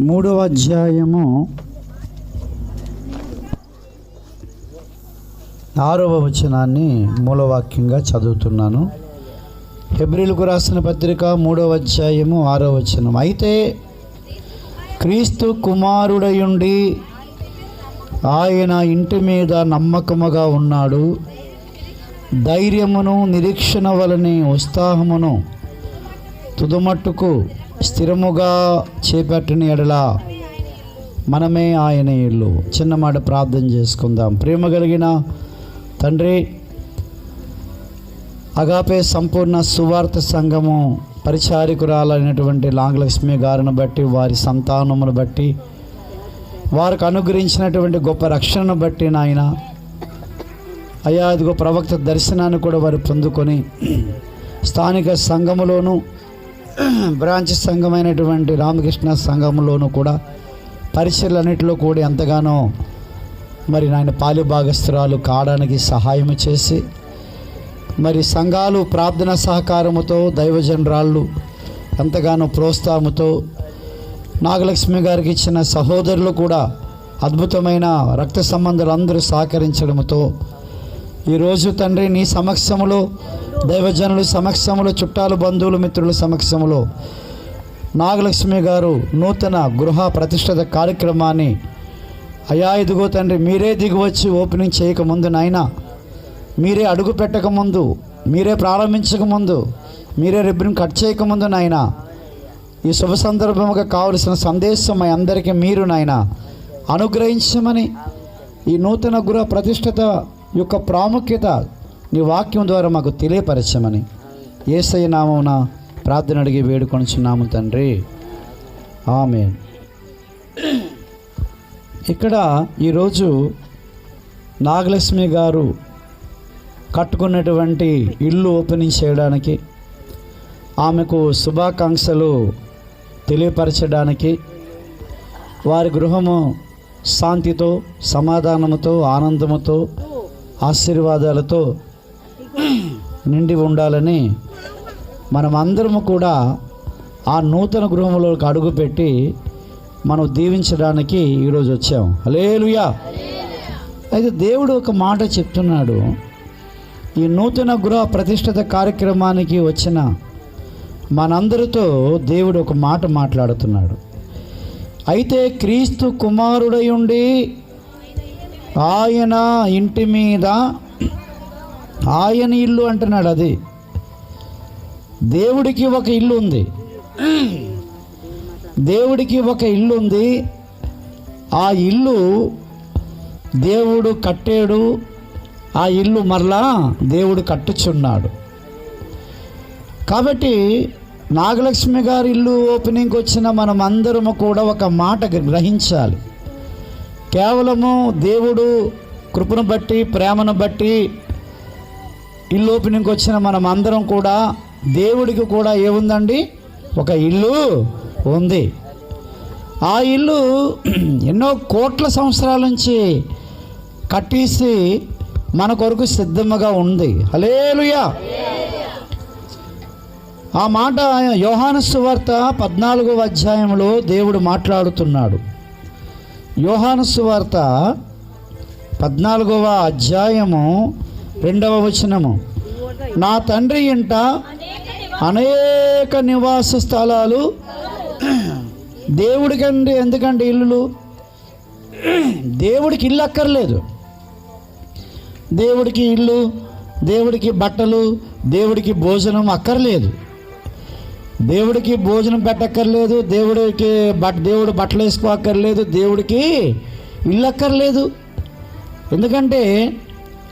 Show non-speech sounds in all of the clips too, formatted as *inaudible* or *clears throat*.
మూడవ అధ్యాయము ఆరవ వచనాన్ని మూలవాక్యంగా చదువుతున్నాను. హెబ్రిలకు రాసిన పత్రిక మూడవ అధ్యాయము ఆరో వచనం. అయితే క్రీస్తు కుమారుడయుండి ఆయన ఇంటి మీద నమ్మకముగా ఉన్నాడు. ధైర్యమును నిరీక్షణ వలని ఉత్సాహమును తుదమట్టుకు స్థిరముగా చేపట్టిన ఎడల మనమే ఆయన ఇల్లు. చిన్న మాట ప్రార్థన చేసుకుందాం. ప్రేమ కలిగిన తండ్రి అగాపే సంపూర్ణ సువార్త సంఘము పరిచారికురాలైనటువంటి లాంగ్లక్ష్మి గారిని బట్టి వారి సంతానమును బట్టి వారికి అనుగ్రహించినటువంటి గొప్ప రక్షణను బట్టి నాయన అయ్యా ఇదిగో ప్రవక్త దర్శనాన్ని కూడా వారు పొందుకొని స్థానిక సంఘములోను బ్రాంచ్ సంఘమైనటువంటి రామకృష్ణ సంఘంలోనూ కూడా పరిచయలన్నింటిలో కూడా ఎంతగానో మరి నాయన పాలి భాగస్థురాలు కావడానికి సహాయం చేసి మరి సంఘాలు ప్రార్థన సహకారముతో దైవజనరాళ్ళు ఎంతగానో ప్రోత్సాహముతో నాగలక్ష్మి గారికి ఇచ్చిన సహోదరులు కూడా అద్భుతమైన రక్త సంబంధాలు అందరూ సహకరించడంతో ఈరోజు తండ్రి నీ సమక్షములో దైవజనుల సమక్షములు చుట్టాలు బంధువులు మిత్రుల సమక్షములు నాగలక్ష్మి గారు నూతన గృహ ప్రతిష్టత కార్యక్రమాన్ని అయా ఇదిగో తండ్రి మీరే దిగివచ్చి ఓపెనింగ్ చేయకముందు నాయనా మీరే అడుగు పెట్టకముందు మీరే ప్రారంభించకముందు మీరే రిబ్బన్ కట్ చేయకముందు నాయన ఈ శుభ సందర్భముగా కావలసిన సందేశం మా అందరికీ మీరు నాయన అనుగ్రహించమని ఈ నూతన గృహ ప్రతిష్ఠత యొక్క ప్రాముఖ్యత నీ వాక్యం ద్వారా మాకు తెలియపరచమని ఏసై నామమున ప్రార్థన అడిగి వేడుకొనుచున్నాము తండ్రి. ఆమె ఇక్కడ ఈరోజు నాగలక్ష్మి గారు కట్టుకున్నటువంటి ఇల్లు ఓపెనింగ్ చేయడానికి ఆమెకు శుభాకాంక్షలు తెలియపరచడానికి వారి గృహము శాంతితో సమాధానముతో ఆనందముతో ఆశీర్వాదాలతో నిండి ఉండాలని మనమందరము కూడా ఆ నూతన గృహంలోకి అడుగుపెట్టి మనం దీవించడానికి ఈరోజు వచ్చాం. అలేలుయా అయితే దేవుడు ఒక మాట చెప్తున్నాడు. ఈ నూతన గృహ ప్రతిష్ఠిత కార్యక్రమానికి వచ్చిన మనందరితో దేవుడు ఒక మాట మాట్లాడుతున్నాడు. అయితే క్రీస్తు కుమారుడై ఉండి ఆయన ఇంటి మీద ఆయన ఇల్లు అంటున్నాడు అది. దేవుడికి ఒక ఇల్లు ఉంది. దేవుడికి ఒక ఇల్లు ఉంది. ఆ ఇల్లు దేవుడు కట్టాడు. ఆ ఇల్లు మరలా దేవుడు కట్టుచున్నాడు. కాబట్టి నాగలక్ష్మి గారి ఇల్లు ఓపెనింగ్కి వచ్చిన మనం అందరము కూడా ఒక మాట గ్రహించాలి. కేవలము దేవుడు కృపను బట్టి ప్రేమను బట్టి ఇల్లు ఓపెనింగ్కి వచ్చిన మనం అందరం కూడా దేవుడికి కూడా ఏముందండి? ఒక ఇల్లు ఉంది. ఆ ఇల్లు *clears throat* ఎన్నో కోట్ల సంవత్సరాల నుంచి కట్టేసి మన కొరకు సిద్ధముగా ఉంది. హలేలుయా ఆ మాట యోహాను సువార్త పద్నాలుగవ అధ్యాయంలో దేవుడు మాట్లాడుతున్నాడు. యోహాను సువార్త పద్నాలుగవ అధ్యాయము రెండవ వచనము. నా తండ్రి ఇంట అనేక నివాస స్థలాలు. దేవుడికండి ఎందుకండి ఇల్లులు? దేవుడికి ఇల్లు అక్కర్లేదు. దేవుడికి ఇల్లు దేవుడికి బట్టలు దేవుడికి భోజనం అక్కర్లేదు. దేవుడికి భోజనం పెట్టక్కర్లేదు దేవుడికి బట్ దేవుడు బట్టలు వేసుకోక్కర్లేదు దేవుడికి ఇల్లు అక్కర్లేదు. ఎందుకంటే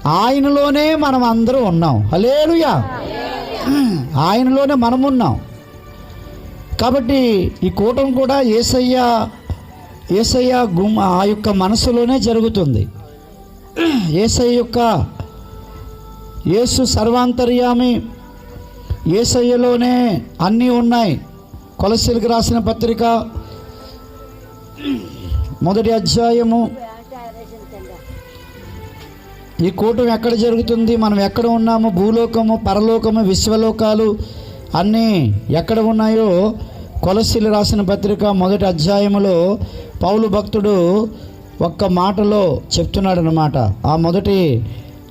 ఆయనలోనే మనం అందరూ ఉన్నాం. హలేలుయా ఆయనలోనే మనం ఉన్నాం కాబట్టి ఈ కూటం కూడా ఏసయ్య ఏసయ్య గుమ్ ఆ యొక్క మనసులోనే జరుగుతుంది. ఏసయ్య యొక్క యేసు సర్వాంతర్యామి ఏసయ్యలోనే అన్నీ ఉన్నాయి. కొలసీలకు రాసిన పత్రిక మొదటి అధ్యాయము ఈ కూటం ఎక్కడ జరుగుతుంది? మనం ఎక్కడ ఉన్నాము? భూలోకము పరలోకము విశ్వలోకాలు అన్నీ ఎక్కడ ఉన్నాయో కొలసిలు రాసిన పత్రిక మొదటి అధ్యాయములో పౌలు భక్తుడు ఒక్క మాటలో చెప్తున్నాడు అనమాట ఆ మొదటి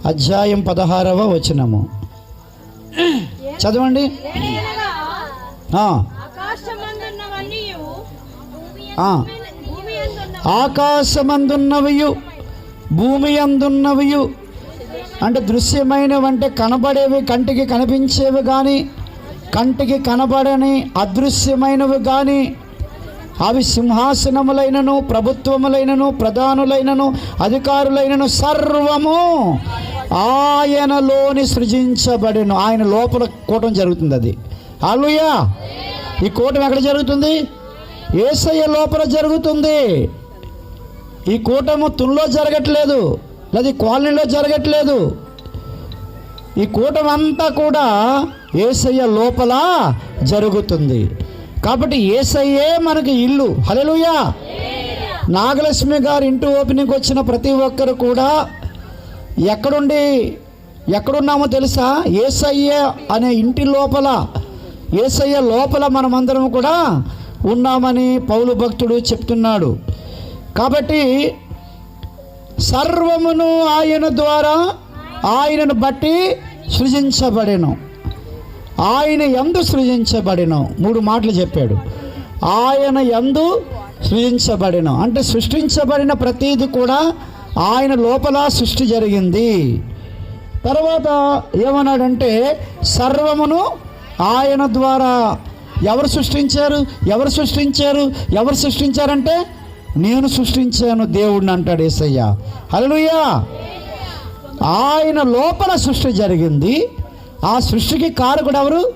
అధ్యాయం పదహారవ వచనము. చదవండి. ఏలయనగా ఆ, ఆకాశమందున్నవన్నీయు ఆ. భూమి అందున్నవి అంటే దృశ్యమైనవి అంటే దృశ్యమైనవంటే కనబడేవి కంటికి కనిపించేవి కానీ కంటికి కనబడని అదృశ్యమైనవి కానీ అవి సింహాసనములైనను ప్రభుత్వములైనను ప్రధానులైనను అధికారులైనను సర్వము ఆయనలోని సృజించబడిను. ఆయన లోపల కూటం జరుగుతుంది అది. అలుయా ఈ కూటం ఎక్కడ జరుగుతుంది? ఏసయ్య లోపల జరుగుతుంది. ఈ కూటము తుల్లో జరగట్లేదు లేదా ఈ కాలనీలో జరగట్లేదు. ఈ కూటమి అంతా కూడా ఏసయ్య లోపల జరుగుతుంది. కాబట్టి ఏసయ్యే మనకి ఇల్లు. హల్లెలూయా. నాగలక్ష్మి గారు ఇంటి ఓపెనింగ్ వచ్చిన ప్రతి ఒక్కరు కూడా ఎక్కడుండి ఎక్కడున్నామో తెలుసా? ఏసయ్య అనే ఇంటి లోపల ఏసయ్య లోపల మనమందరం కూడా ఉన్నామని పౌలు భక్తుడు చెప్తున్నాడు. కాబట్టి సర్వమును ఆయన ద్వారా ఆయనను బట్టి సృజించబడెను. ఆయన ఎందు సృజించబడిను. మూడు మాటలు చెప్పాడు. ఆయన ఎందు సృజించబడిన. అంటే సృష్టించబడిన ప్రతీది కూడా ఆయన లోపల సృష్టి జరిగింది. తర్వాత ఏమన్నాడంటే సర్వమును ఆయన ద్వారా ఎవరు సృష్టించారు? ఎవరు సృష్టించారు? ఎవరు సృష్టించారంటే నేను సృష్టించాను దేవుడిని అంటాడు ఏసయ్య. హల్లెలూయా. ఆయన లోపల సృష్టి జరిగింది. ఆ సృష్టికి కారకుడు ఎవరు?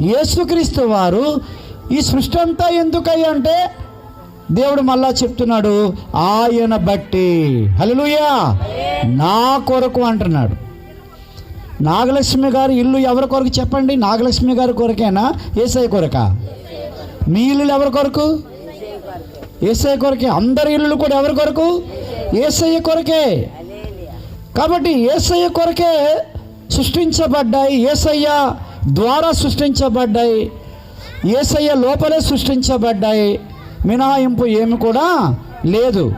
యేసుక్రీస్తు వారు. ఈ సృష్టి అంతా ఎందుకయ్యా అంటే దేవుడు మళ్ళా చెప్తున్నాడు ఆయన బట్టి. హల్లెలూయా. నా కొరకు అంటున్నాడు. నాగలక్ష్మి గారు ఇల్లు ఎవరి కొరకు చెప్పండి? నాగలక్ష్మి గారి కొరకేనా? ఏసఐ కొరక? మీ ఇల్లు ఎవరి కొరకు? ఏసఐ కొరకే అందరి ఇల్లు కూడా ఎవరి కొరకు? ఏసయ్య కొరకే. కాబట్టి ఏసయ్య కొరకే సృష్టించబడ్డాయి. ఏసయ్య ద్వారా సృష్టించబడ్డాయి. ఏసయ్య లోపలే సృష్టించబడ్డాయి. మినహాయింపు ఏమి కూడా లేదు.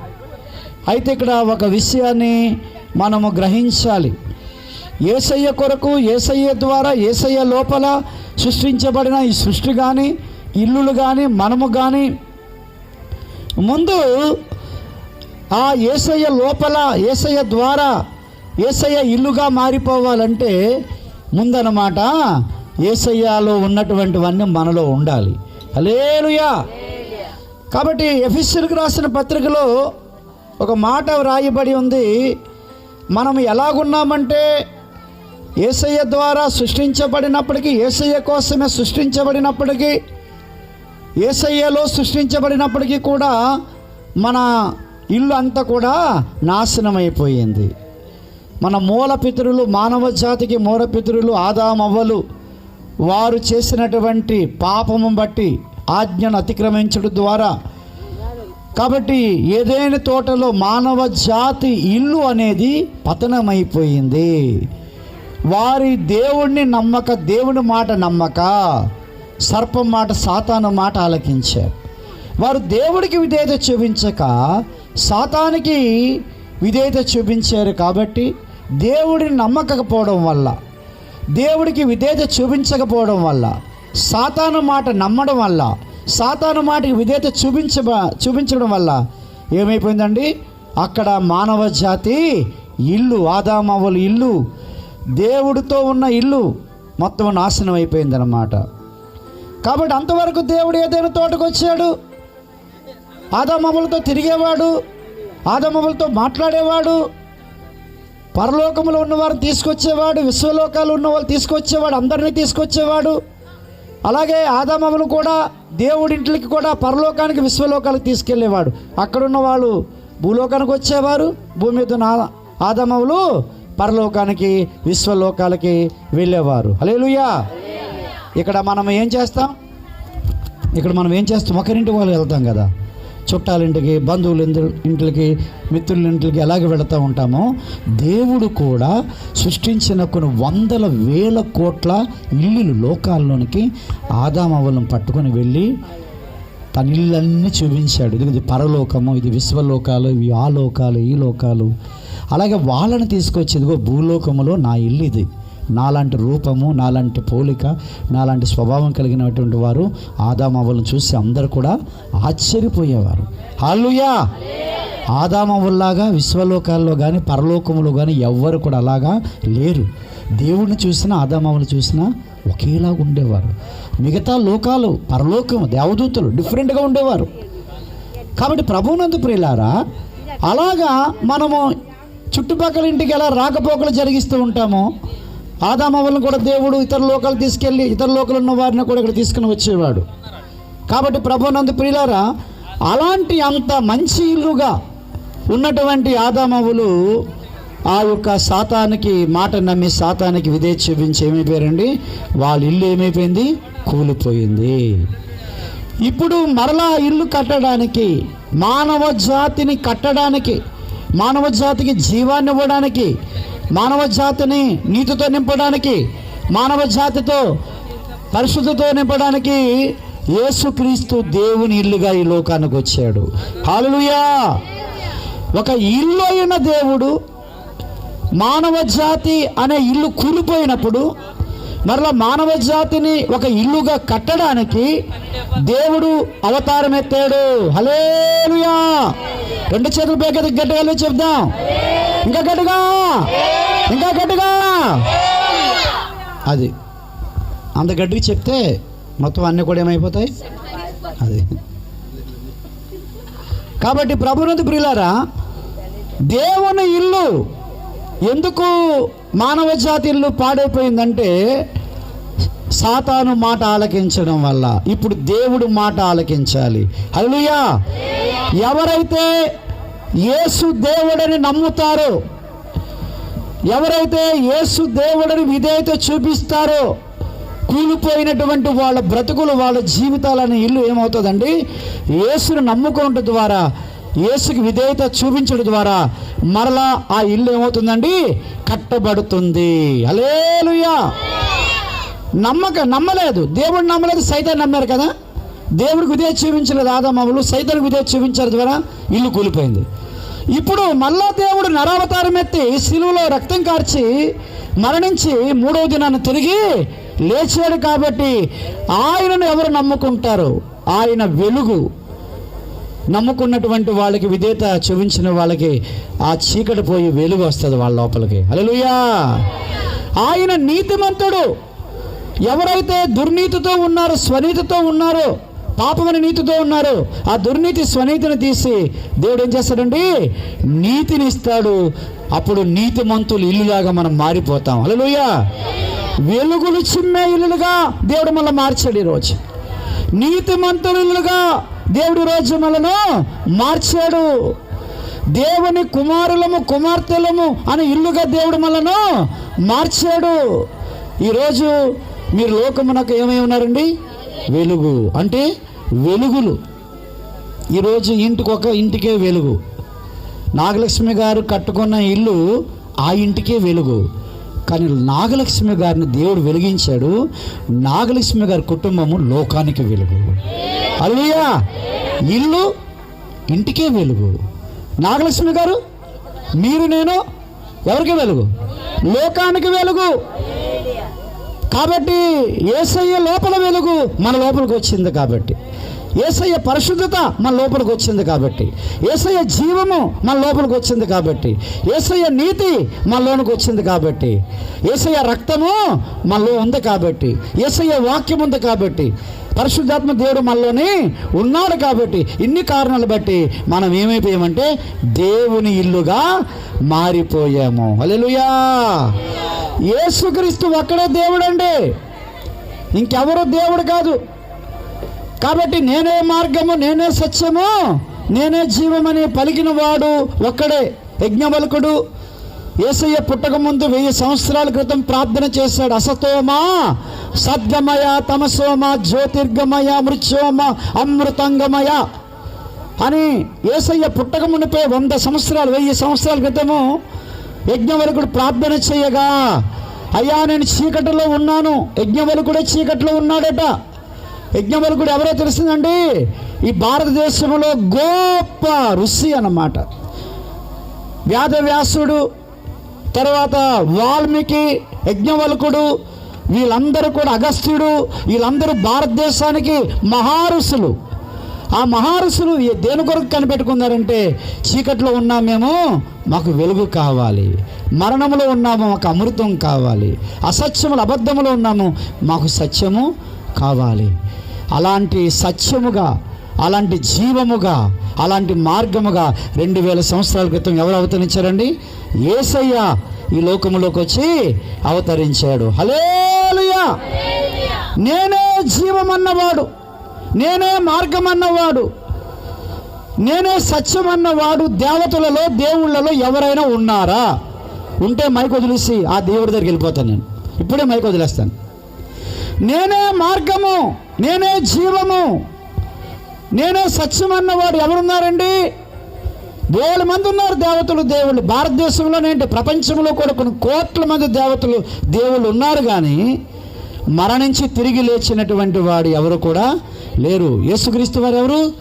అయితే ఇక్కడ ఒక విషయాన్ని మనము గ్రహించాలి. ఏసయ్య కొరకు ఏసయ్య ద్వారా ఏసయ్య లోపల సృష్టించబడిన ఈ సృష్టి కానీ ఇల్లులు కానీ మనము కానీ ముందు ఆ ఏసయ్య లోపల ఏసయ్య ద్వారా ఏసయ్య ఇల్లుగా మారిపోవాలంటే ముందనమాట ఏసయ్యలో ఉన్నటువంటివన్నీ మనలో ఉండాలి. హలేలుయా కాబట్టి ఎఫిషియల్కి రాసిన పత్రికలో ఒక మాట వ్రాయబడి ఉంది. మనం ఎలాగున్నామంటే ఏసయ్య ద్వారా సృష్టించబడినప్పటికీ ఏసయ్య కోసమే సృష్టించబడినప్పటికీ ఏసయ్యలో సృష్టించబడినప్పటికీ కూడా మన ఇల్లు అంతా కూడా నాశనమైపోయింది. మన మూల పితరులు మానవ జాతికి మూల పితరులు ఆదామవ్వలు వారు చేసినటువంటి పాపము బట్టి ఆజ్ఞను అతిక్రమించడం ద్వారా. కాబట్టి ఏదైనా తోటలో మానవ జాతి ఇల్లు అనేది పతనమైపోయింది. వారి దేవుణ్ణి నమ్మక దేవుని మాట నమ్మక. సర్పం మాట సాతాను మాట ఆలకించారు వారు దేవుడికి విధేయత చూపించక సాతానికి విధేయత చూపించారు కాబట్టి దేవుడిని నమ్మకపోవడం వల్ల దేవుడికి విధేయత చూపించకపోవడం వల్ల సాతాను మాట నమ్మడం వల్ల సాతాను మాటకి విధేయత చూపించ చూపించడం వల్ల ఏమైపోయిందండి? అక్కడ మానవ జాతి ఇల్లు ఆదామవ్వలు ఇల్లు దేవుడితో ఉన్న ఇల్లు మొత్తం నాశనం అయిపోయిందన్నమాట. కాబట్టి అంతవరకు దేవుడు ఏదైనా తోటకు వచ్చాడు. ఆదామములతో తిరిగేవాడు ఆదామములతో మాట్లాడేవాడు పరలోకంలో ఉన్నవారిని తీసుకొచ్చేవాడు విశ్వలోకాలు ఉన్న వాళ్ళు తీసుకొచ్చేవాడు అందరినీ తీసుకొచ్చేవాడు. అలాగే ఆదామములు కూడా దేవుడింటికి కూడా పరలోకానికి విశ్వలోకాలకు తీసుకెళ్ళేవాడు. అక్కడున్న వాళ్ళు భూలోకానికి వచ్చేవారు భూమి మీద ఉన్న ఆదామములు పరలోకానికి విశ్వలోకాలకి వెళ్ళేవారు. హల్లెలూయా! ఇక్కడ మనం ఏం చేస్తాం? ఇక్కడ మనం ఏం చేస్తాం? ఒకరింటి వాళ్ళు వెళ్తాం కదా. చుట్టాలింటికి బంధువుల ఇంటికి మిత్రుల ఇంటికి ఎలాగ వెళుతూ ఉంటామో దేవుడు కూడా సృష్టించిన కొన్ని వందల వేల కోట్ల ఇల్లులు లోకాల్లోనికి ఆదామవలం పట్టుకొని వెళ్ళి తన ఇళ్ళన్నీ చూపించాడు. ఇది ఇది పరలోకము ఇది విశ్వలోకాలు ఇవి ఆ లోకాలు ఈ లోకాలు. అలాగే వాళ్ళని తీసుకొచ్చి ఇదిగో భూలోకములో నా ఇల్లు ఇది. నాలాంటి రూపము నాలాంటి పోలిక నాలాంటి స్వభావం కలిగినటువంటి వారు ఆదామవ్వలను చూసి అందరు కూడా ఆశ్చర్యపోయేవారు. హల్లుయా ఆదామవ్వల్లాగా విశ్వలోకాల్లో కానీ పరలోకములో కానీ ఎవ్వరు కూడా అలాగా లేరు. దేవుడిని చూసినా ఆదామవ్వలు చూసినా ఒకేలాగా ఉండేవారు. మిగతా లోకాలు పరలోకం దేవదూతలు డిఫరెంట్గా ఉండేవారు. కాబట్టి ప్రభువునందు ప్రియులారా అలాగా మనము చుట్టుపక్కల ఇంటికి ఎలా రాకపోకలు జరిగిస్తూ ఉంటామో ఆదామవలను కూడా దేవుడు ఇతర లోకాలు తీసుకెళ్ళి ఇతర లోకలు ఉన్న వారిని కూడా ఇక్కడ తీసుకుని వచ్చేవాడు. కాబట్టి ప్రభునందు ప్రియులారా అలాంటి అంత మంచి ఇల్లుగా ఉన్నటువంటి ఆదామవులు ఆ యొక్క శాతానికి మాట నమ్మి శాతానికి విధే చూపించి ఏమైపోయారండి? వాళ్ళ ఇల్లు ఏమైపోయింది? కూలిపోయింది. ఇప్పుడు మరలా ఇల్లు కట్టడానికి మానవ జాతిని కట్టడానికి మానవ జాతికి జీవాన్ని ఇవ్వడానికి మానవ జాతిని నీతితో నింపడానికి మానవ జాతితో పరిశుద్ధతో నింపడానికి యేసుక్రీస్తు దేవుని ఇల్లుగా ఈ లోకానికి వచ్చాడు. హాలుయా ఒక ఇల్లు అయిన దేవుడు మానవ జాతి అనే ఇల్లు కూలిపోయినప్పుడు మరలా మానవ జాతిని ఒక ఇల్లుగా కట్టడానికి దేవుడు అవతారం ఎత్తాడు. హలేలుయా రెండు చేతులు పైకి గట్టిగా చెప్దాం. ఇంకా గట్టిగా? ఇంకా గట్టిగా? అది. అంత గట్టిగా చెప్తే మొత్తం అన్నీ కూడా ఏమైపోతాయి? అది. కాబట్టి ప్రభునందు ప్రియులారా? దేవుని ఇల్లు ఎందుకు మానవ జాతి ఇల్లు పాడైపోయిందంటే సాతాను మాట ఆలకించడం వల్ల. ఇప్పుడు దేవుడు మాట ఆలకించాలి. హల్లెలూయా! ఎవరైతే యేసు దేవుడని నమ్ముతారో ఎవరైతే యేసు దేవుడని విధేయత చూపిస్తారో కూలిపోయినటువంటి వాళ్ళ బ్రతుకులు వాళ్ళ జీవితాలనే ఇల్లు ఏమవుతుందండి? యేసును నమ్ముకోవటం ద్వారా యేసుకి విధేయత చూపించడం ద్వారా మరలా ఆ ఇల్లు ఏమవుతుందండి? కట్టబడుతుంది. అలేలుయా నమ్మక నమ్మలేదు. దేవుడు నమ్మలేదు సైతాన్ని నమ్మారు కదా? దేవుడికి ఉదయం చూపించలేదు ఆదామవులు సైతానికి ఉదయం చూపించారు ద్వారా ఇల్లు కూలిపోయింది. ఇప్పుడు మళ్ళా దేవుడు నరావతారం ఎత్తి శిలువలో రక్తం కార్చి మరణించి మూడవ దినాన్ని తిరిగి లేచాడు కాబట్టి ఆయనను ఎవరు నమ్ముకుంటారు? ఆయన వెలుగు. నమ్ముకున్నటువంటి వాళ్ళకి విధేత చూపించిన వాళ్ళకి ఆ చీకటి పోయి వెలుగు వస్తుంది వాళ్ళ లోపలికి. అలలుయా ఆయన నీతిమంతుడు. ఎవరైతే దుర్నీతితో ఉన్నారో స్వనీతితో ఉన్నారో పాపమని నీతితో ఉన్నారు ఆ దుర్నీతి స్వనీతిని తీసి దేవుడు ఏం చేస్తాడండి? నీతిని ఇస్తాడు. అప్పుడు నీతిమంతులు ఇల్లులాగా మనం మారిపోతాం. అలలుయా వెలుగులు చిమ్మే ఇల్లులుగా దేవుడు మళ్ళీ మార్చాడు ఈరోజు. నీతిమంతులు ఇల్లుగా దేవుడు రోజు మనను మార్చాడు. దేవుని కుమారులము కుమార్తెలము అని ఇల్లుగా దేవుడు మనను మార్చాడు. ఈరోజు మీరు లోకమునకు ఏమై ఉన్నారండి? వెలుగు. అంటే వెలుగులు. ఈరోజు ఇంటికి ఒక ఇంటికే వెలుగు. నాగలక్ష్మి గారు కట్టుకున్న ఇల్లు ఆ ఇంటికే వెలుగు. కానీ నాగలక్ష్మి గారిని దేవుడు వెలిగించాడు. నాగలక్ష్మి గారి కుటుంబము లోకానికి వెలుగు. అల్లుయా ఇల్లు ఇంటికే వెలుగు. నాగలక్ష్మి గారు మీరు నేను ఎవరికి వెలుగు? లోకానికి వెలుగు. కాబట్టి ఏసయ్య లోపల వెలుగు మన లోపలికి వచ్చింది కాబట్టి. ఏసయ్య పరిశుద్ధత మన లోపలికి వచ్చింది కాబట్టి. ఏసయ్య జీవము మన లోపలికి వచ్చింది కాబట్టి. ఏసయ్య నీతి మనలోనికి వచ్చింది కాబట్టి. ఏసయ్య రక్తము మనలో ఉంది కాబట్టి. ఏసయ్య వాక్యం ఉంది కాబట్టి. పరిశుద్ధాత్మ దేవుడు మనలోనే ఉన్నాడు కాబట్టి ఇన్ని కారణాలు బట్టి మనం ఏమైపోయామంటే దేవుని ఇల్లుగా మారిపోయాము. అలెలుయా యేసుక్రీస్తు ఒక్కడే దేవుడండి. ఇంకెవరు దేవుడు కాదు. కాబట్టి నేనే మార్గము నేనే సత్యము నేనే జీవమని పలికిన వాడు ఒక్కడే యజ్ఞవల్కుడు. ఏసయ్య పుట్టక ముందు వెయ్యి సంవత్సరాల క్రితం ప్రార్థన చేశాడు. అసతోమా సద్గమయ తమసోమ జ్యోతిర్గమయ మృత్యోమ అమృతంగమయ అని ఏసయ్య పుట్టక మునిపే వంద సంవత్సరాలు వెయ్యి సంవత్సరాల క్రితము యజ్ఞవరకుడు ప్రార్థన చేయగా అయ్యా నేను చీకటిలో ఉన్నాను. యజ్ఞవలుకుడే చీకటిలో ఉన్నాడట. యజ్ఞవలుకుడు ఎవరో తెలిసిందండి? ఈ భారతదేశంలో గొప్ప ఋషి అన్నమాట. వ్యాధవ్యాసుడు తర్వాత వాల్మీకి యజ్ఞవల్కుడు వీళ్ళందరూ కూడా అగస్త్యుడు వీళ్ళందరూ భారతదేశానికి మహారుషులు ఆ మహారుషులు దేని కొరకు కనిపెట్టుకున్నారంటే చీకట్లో ఉన్నా మేము మాకు వెలుగు కావాలి. మరణంలో ఉన్నాము మాకు అమృతం కావాలి. అసత్యములు అబద్ధములో ఉన్నాము మాకు సత్యము కావాలి. అలాంటి సత్యముగా అలాంటి జీవముగా అలాంటి మార్గముగా రెండు వేల సంవత్సరాల క్రితం ఎవరు అవతరించారండి? ఏసయ్య ఈ లోకములోకి వచ్చి అవతరించాడు. హలేలుయా నేనే జీవమన్నవాడు. నేనే మార్గం అన్నవాడు నేనే సత్యం అన్నవాడు దేవతలలో దేవుళ్ళలో ఎవరైనా ఉన్నారా? ఉంటే మైక్ వదిలేసి ఆ దేవుడి దగ్గరికి వెళ్ళిపోతాను నేను. ఇప్పుడే మైక్ వదిలేస్తాను. నేనే మార్గము. నేనే జీవము. నేనే సత్యం అన్నవాడు ఎవరున్నారండి? వేల మంది ఉన్నారు దేవతలు దేవుళ్ళు. భారతదేశంలోనే ఏంటి? ప్రపంచంలో కూడా కొన్ని కోట్ల మంది దేవతలు దేవుళ్ళు ఉన్నారు కానీ మరణించి తిరిగి లేచినటువంటి వాడు ఎవరు కూడా లేరు. యేసుక్రీస్తు వారు ఎవరు?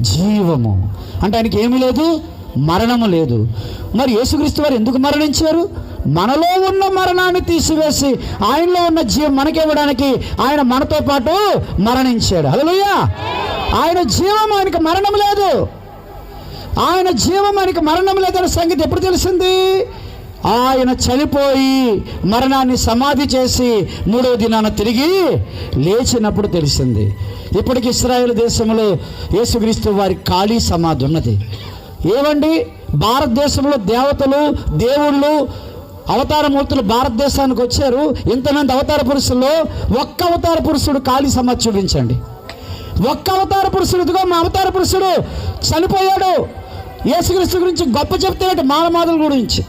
జీవము. అంటే ఆయనకి ఏమీ లేదు? మరణము లేదు. మరి యేసుక్రీస్తు వారు ఎందుకు మరణించారు? మనలో ఉన్న మరణాన్ని తీసివేసి ఆయనలో ఉన్న జీవం మనకివ్వడానికి ఆయన మనతో పాటు మరణించాడు. హలోయా ఆయన జీవం ఆయనకు మరణం లేదు. ఆయన జీవం ఆయనకు మరణం లేదన్న సంగతి ఎప్పుడు తెలిసింది? ఆయన చనిపోయి మరణాన్ని సమాధి చేసి మూడవ దినాన తిరిగి లేచినప్పుడు తెలిసింది. ఇప్పటికి ఇస్రాయేల్ దేశంలో యేసుక్రీస్తు వారి ఖాళీ సమాధి ఉన్నది. ఏమండి భారతదేశంలో దేవతలు దేవుళ్ళు అవతారమూర్తులు భారతదేశానికి వచ్చారు. ఇంతమంది అవతార పురుషుల్లో ఒక్క అవతార పురుషుడు ఖాళీ సమాధి చూపించండి. ఒక్క అవతార పురుషుడు ఇదిగో మా అవతార పురుషుడు చనిపోయాడు. యేసుక్రీస్తు గురించి గొప్ప చెప్తాడు మాలమాదుల గురించి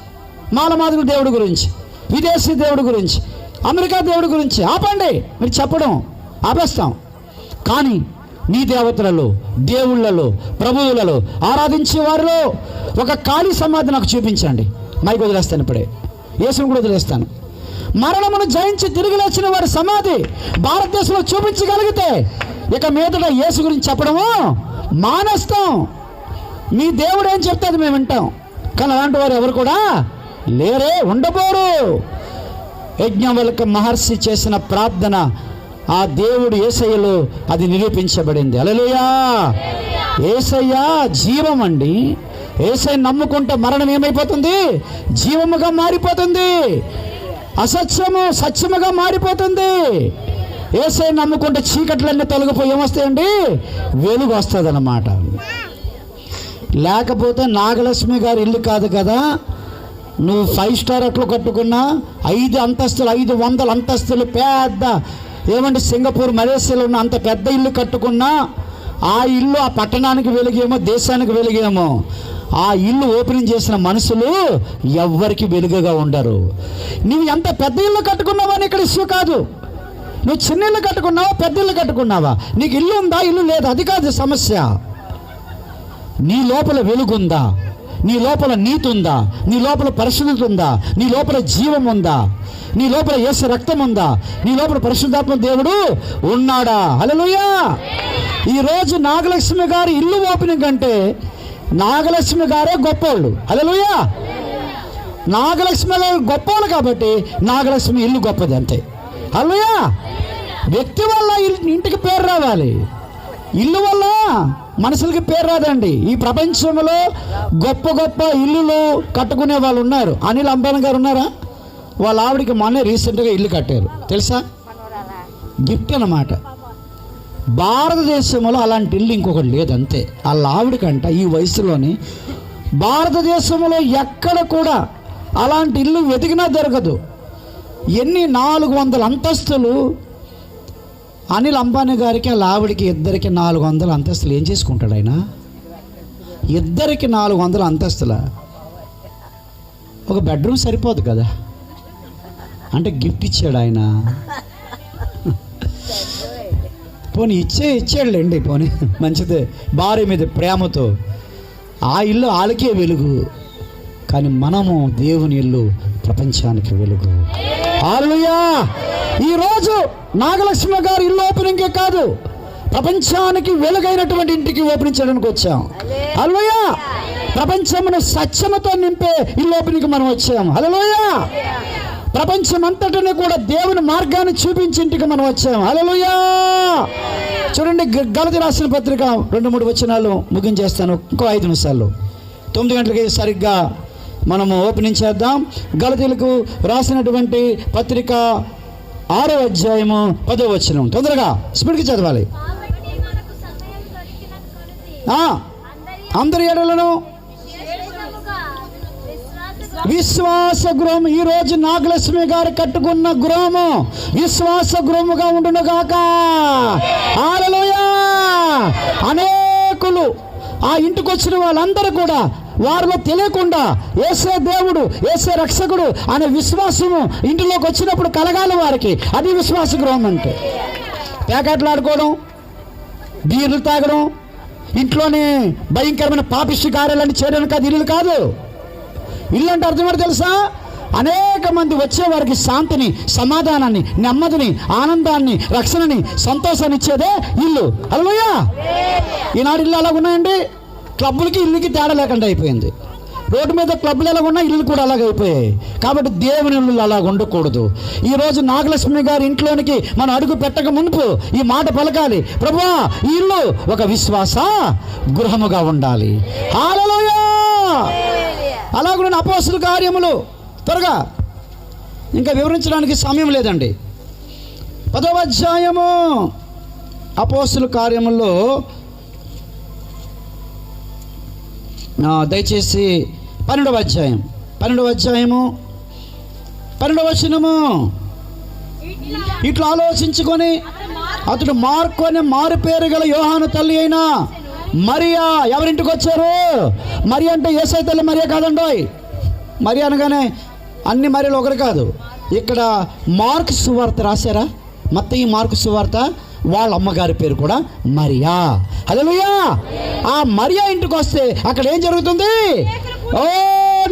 మాలమాదుల దేవుడి గురించి విదేశీ దేవుడి గురించి అమెరికా దేవుడి గురించి. ఆపండి మీరు చెప్పడం ఆపేస్తాం. కానీ నీ దేవతలలో దేవుళ్ళలో ప్రభువులలో ఆరాధించే వారిలో ఒక ఖాళీ సమాధి నాకు చూపించండి. మైకి వదిలేస్తాను ఇప్పుడే. యేసుని కూడా వదిలేస్తాను. మరణమును జయించి తిరిగి లేచిన వారి సమాధి భారతదేశంలో చూపించగలిగితే ఇక మీదట యేసు గురించి చెప్పడము మానేస్తాం. మీ దేవుడు ఏం చెప్తే అది మేము వింటాం. కానీ అలాంటి వారు ఎవరు కూడా లేరే ఉండబోరు. యజ్ఞవల్క మహర్షి చేసిన ప్రార్థన ఆ దేవుడు ఏసయ్యలో అది నిరూపించబడింది. అలలుయా ఏసయ్య జీవం అండి ఏసై నమ్ముకుంటే మరణం ఏమైపోతుంది? జీవముగా మారిపోతుంది. అసత్యము సత్యముగా మారిపోతుంది. ఏసై నమ్ముకుంటే చీకట్లన్నీ తొలగిపోయి ఏమొస్తాయండి? వెలుగు వస్తుంది అన్నమాట లేకపోతే నాగలక్ష్మి గారి ఇల్లు కాదు కదా? నువ్వు ఫైవ్ స్టార్ అట్లు కట్టుకున్నా ఐదు అంతస్తులు ఐదు వందల అంతస్తులు పెద్ద ఏమంటే సింగపూర్ మలేషియాలో ఉన్న అంత పెద్ద ఇల్లు కట్టుకున్నా ఆ ఇల్లు ఆ పట్టణానికి వెలుగేమో దేశానికి వెలుగేమో. ఆ ఇల్లు ఓపెనింగ్ చేసిన మనుషులు ఎవ్వరికి వెలుగుగా ఉండరు. నువ్వు ఎంత పెద్ద ఇల్లు కట్టుకున్నావని ఇక్కడ ఇష్యూ కాదు. నువ్వు చిన్న ఇల్లు కట్టుకున్నావా? పెద్ద ఇల్లు కట్టుకున్నావా? నీకు ఇల్లు ఉందా? ఇల్లు లేదు? అది కాదు సమస్య. నీ లోపల వెలుగుందా? నీ లోపల నీతి ఉందా? నీ లోపల పరిశుద్ధత ఉందా? నీ లోపల జీవం ఉందా? నీ లోపల ఏసు రక్తం ఉందా? నీ లోపల పరిశుద్ధాత్మ దేవుడు ఉన్నాడా? హల్లెలూయా! ఈరోజు నాగలక్ష్మి గారి ఇల్లు ఓపెనింగ్ అంటే నాగలక్ష్మి గారే గొప్పోళ్ళు. హల్లెలూయా. నాగలక్ష్మి గారు గొప్పోళ్ళు కాబట్టి నాగలక్ష్మి ఇల్లు గొప్పది అంతే. హల్లెలూయా. వ్యక్తి వల్ల ఇంటికి పేరు రావాలి. ఇల్లు వల్ల మనుషులకి పేరు రాదండి. ఈ ప్రపంచంలో గొప్ప గొప్ప ఇల్లులు కట్టుకునే వాళ్ళు ఉన్నారు. అనిల్ అంబానీ గారు ఉన్నారా? వాళ్ళ ఆవిడకి మొన్నే రీసెంట్గా ఇల్లు కట్టారు. తెలుసా? గిఫ్ట్ అన్నమాట. భారతదేశంలో అలాంటి ఇల్లు ఇంకొకటి లేదు అంతే వాళ్ళ ఆవిడకంట ఈ వయసులోని భారతదేశంలో ఎక్కడ కూడా అలాంటి ఇల్లు వెతికినా దొరకదు. ఎన్ని నాలుగు వందల అంతస్తులు అనిల్ అంబానీ గారికి వాళ్ళ ఆవిడకి ఇద్దరికి నాలుగు వందల అంతస్తులు ఏం చేసుకుంటాడు ఆయన? ఇద్దరికి నాలుగు వందల అంతస్తుల? ఒక బెడ్రూమ్ సరిపోదు కదా. అంటే గిఫ్ట్ ఇచ్చాడు ఆయన. *laughs* పోనీ ఇచ్చే ఇచ్చాడులేండి పోనీ. మంచిదే. భార్య మీద ప్రేమతో. ఆ ఇల్లు వాళ్ళకే వెలుగు. కానీ మనము దేవుని ఇల్లు ప్రపంచానికి వెలుగు. ఆలుయా ఈరోజు నాగలక్ష్మి గారు ఇల్లు ఓపెనింగే కాదు. ప్రపంచానికి వెలుగైనటువంటి ఇంటికి ఓపెనింగ్ చేయడానికి వచ్చాం. హలోయ ప్రపంచమును సత్యముతో నింపే ఇల్లు ఓపెనింగ్ మనం వచ్చాం. అలలోయా ప్రపంచం అంతటిని కూడా దేవుని మార్గాన్ని చూపించి ఇంటికి మనం వచ్చాం. అలలోయా గలతి రాసిన పత్రిక రెండు మూడు వచనాలు ముగించేస్తాను ఇంకో ఐదు నిమిషాలు తొమ్మిది గంటలకి సరిగ్గా మనము ఓపెనింగ్ చేద్దాం. గలతీలకు రాసినటువంటి పత్రిక ఆరో అధ్యాయము పదో వచనం. తొందరగా స్పీడ్కి చదవాలి. అందరి ఎడలను విశేషముగా విశ్వాస గృహం ఈ రోజు నాగలక్ష్మి గారు కట్టుకున్న గృహము విశ్వాస గృహముగా ఉండును గాక హల్లెలూయా! అనేకులు ఆ ఇంటికి వచ్చిన వాళ్ళందరూ కూడా వారిలో తెలియకుండా ఏసే దేవుడు ఏసే రక్షకుడు అనే విశ్వాసము ఇంటిలోకి వచ్చినప్పుడు కలగాలి వారికి. అది విశ్వాస గృహం అంటే. ప్యాకెట్లు ఆడుకోవడం బీర్లు తాగడం ఇంట్లోనే భయంకరమైన పాపిష్టి కార్యాలన్నీ చేయడానికి అది ఇల్లు కాదు. ఇల్లు అంటే అర్థం ఏంటో తెలుసా? అనేక మంది వచ్చే వారికి శాంతిని సమాధానాన్ని నెమ్మదిని ఆనందాన్ని రక్షణని సంతోషాన్ని ఇచ్చేదే ఇల్లు. అలవయ్యా ఈనాడు ఇల్లు అలాగ ఉన్నాయండి? క్లబ్బులకి ఇల్లుకి తేడా లేకుండా అయిపోయింది. రోడ్డు మీద క్లబ్లు ఎలా ఉన్నా ఇల్లు కూడా అలాగ అయిపోయాయి. కాబట్టి దేవుని ఇల్లు అలాగ ఉండకూడదు. ఈ రోజు నాగలక్ష్మి గారి ఇంట్లోనికి మనం అడుగు పెట్టక మునుపు ఈ మాట పలకాలి. ప్రభా ఈ ఇల్లు ఒక విశ్వాస గృహముగా ఉండాలి. హాలలోయా అలాగే అపోస్తుల కార్యములు త్వరగా ఇంకా వివరించడానికి సమయం లేదండి. పదవ అధ్యాయము. అపోస్తుల కార్యముల్లో దయచేసి పన్నెండవ అధ్యాయం. పన్నెండవ అధ్యాయము. పన్నెండవ వచనము. ఇట్లా ఆలోచించుకొని అతడు మార్కు అనే మారు పేరు గల యోహాను తల్లి అయినా మరియా ఎవరింటికి వచ్చారు మరి అంటే ఏసై తల్లి మరియా కాదండోయ్. మరి అనగానే అన్ని మరియలు ఒకరు కాదు. ఇక్కడ మార్క్ సువార్త రాశారా? మత్త ఈ మార్కు సువార్త వాళ్ళ అమ్మగారి పేరు కూడా మరియా. హలోయా ఆ మరియా ఇంటికి వస్తే అక్కడ ఏం జరుగుతుంది? ఓ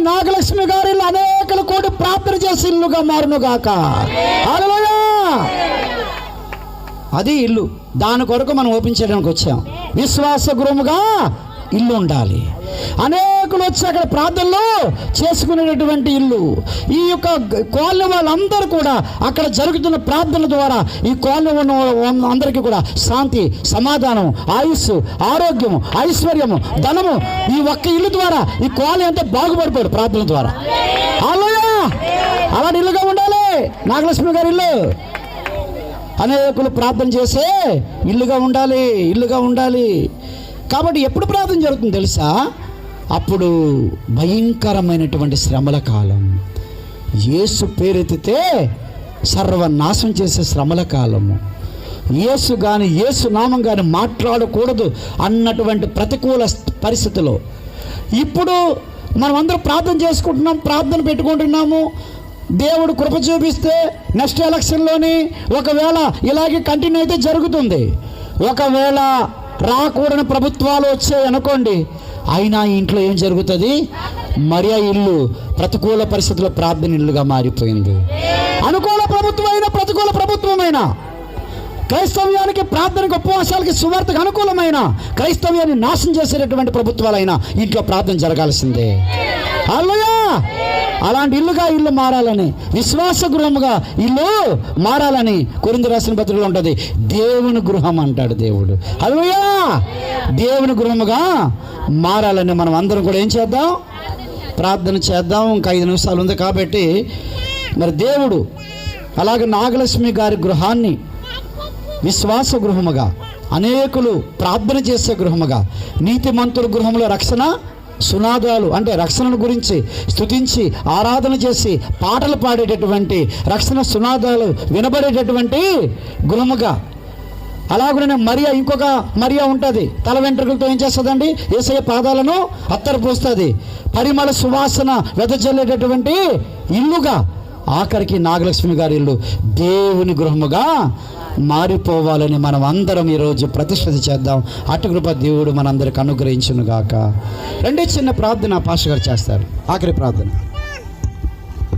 నాగలక్ష్మి గారి ఇల్లు అనేకలు కూడి ప్రార్థన చేసి ఇల్లుగా మారును గాక హలోయా అది ఇల్లు. దాని కొరకు మనం ఓపెన్ చేయడానికి వచ్చాం. విశ్వాస గృహముగా ఇల్లు ఉండాలి. అనేకులు వచ్చి అక్కడ ప్రార్థనలు చేసుకునేటటువంటి ఇల్లు. ఈ యొక్క కోళ్ళ వాళ్ళందరూ కూడా అక్కడ జరుగుతున్న ప్రార్థనల ద్వారా ఈ కోళ్ళ ఉన్న అందరికీ కూడా శాంతి సమాధానం ఆయుస్సు ఆరోగ్యము ఐశ్వర్యము ధనము ఈ ఒక్క ఇల్లు ద్వారా ఈ కోళ్ళ అంటే బాగుపడిపోయాడు ప్రార్థన ద్వారా. అలా అలాంటి ఇల్లుగా ఉండాలి. నాగలక్ష్మి గారి ఇల్లు. అనేకులు ప్రార్థన చేసే ఇల్లుగా ఉండాలి ఇల్లుగా ఉండాలి. కాబట్టి ఎప్పుడు ప్రార్థన జరుగుతుంది తెలుసా? అప్పుడు భయంకరమైనటువంటి శ్రమల కాలం. యేసు పేరెత్తితే సర్వనాశం చేసే శ్రమల కాలము. యేసు కానీ యేసు నామం కానీ మాట్లాడకూడదు అన్నటువంటి ప్రతికూల పరిస్థితిలో. ఇప్పుడు మనం అందరూ ప్రార్థన చేసుకుంటున్నాం ప్రార్థన పెట్టుకుంటున్నాము. దేవుడు కృప చూపిస్తే నెక్స్ట్ ఎలక్షన్లోని ఒకవేళ ఇలాగే కంటిన్యూ అయితే జరుగుతుంది. ఒకవేళ రాకూడని ప్రభుత్వాలు వచ్చాయి అనుకోండి అయినా ఇంట్లో ఏం జరుగుతుంది? మరియా ఇల్లు ప్రతికూల పరిస్థితుల్లో ప్రార్థన ఇల్లుగా మారిపోయింది. అనుకూల ప్రభుత్వం అయినా ప్రతికూల ప్రభుత్వమైనా క్రైస్తవ్యానికి ప్రార్థనకు ఉపవాసాలకి సువార్తకు అనుకూలమైన క్రైస్తవ్యాన్ని నాశనం చేసేటటువంటి ప్రభుత్వాలైనా ఇంట్లో ప్రార్థన జరగాల్సిందే. అల్లయా అలాంటి ఇల్లుగా ఇల్లు మారాలని విశ్వాస గృహముగా ఇల్లు మారాలని కొరింది రాసిన పత్రికలో ఉంటుంది. దేవుని గృహం అంటాడు దేవుడు. హల్లెలూయా! దేవుని గృహముగా మారాలని మనం అందరం కూడా ఏం చేద్దాం? ప్రార్థన చేద్దాం. ఇంకా ఐదు నిమిషాలు ఉంది కాబట్టి మరి దేవుడు అలాగే నాగలక్ష్మి గారి గృహాన్ని విశ్వాస గృహముగా అనేకులు ప్రార్థన చేసే గృహముగా నీతిమంతుల గృహంలో రక్షణ సునాదాలు అంటే రక్షణను గురించి స్తుతించి ఆరాధన చేసి పాటలు పాడేటటువంటి రక్షణ సునాదాలు వినబడేటటువంటి గుణముగా. అలాగనే మరియా ఇంకొక మరియా ఉంటుంది. తల వెంట్రుకలతో ఏం చేస్తుందండి? ఏసయ పాదాలను అత్తరపోస్తుంది పరిమళ సువాసన వెదజల్లేటటువంటి ఇల్లుగా ఆఖరికి నాగలక్ష్మి గారి ఇల్లు దేవుని గృహముగా మారిపోవాలని మనం అందరం ఈరోజు ప్రతిష్ఠిత చేద్దాం. అటుకృప దేవుడు మనందరికి అనుగ్రహించును గాక రెండే చిన్న ప్రార్థన పాష గారు చేస్తారు. ఆఖరి ప్రార్థన.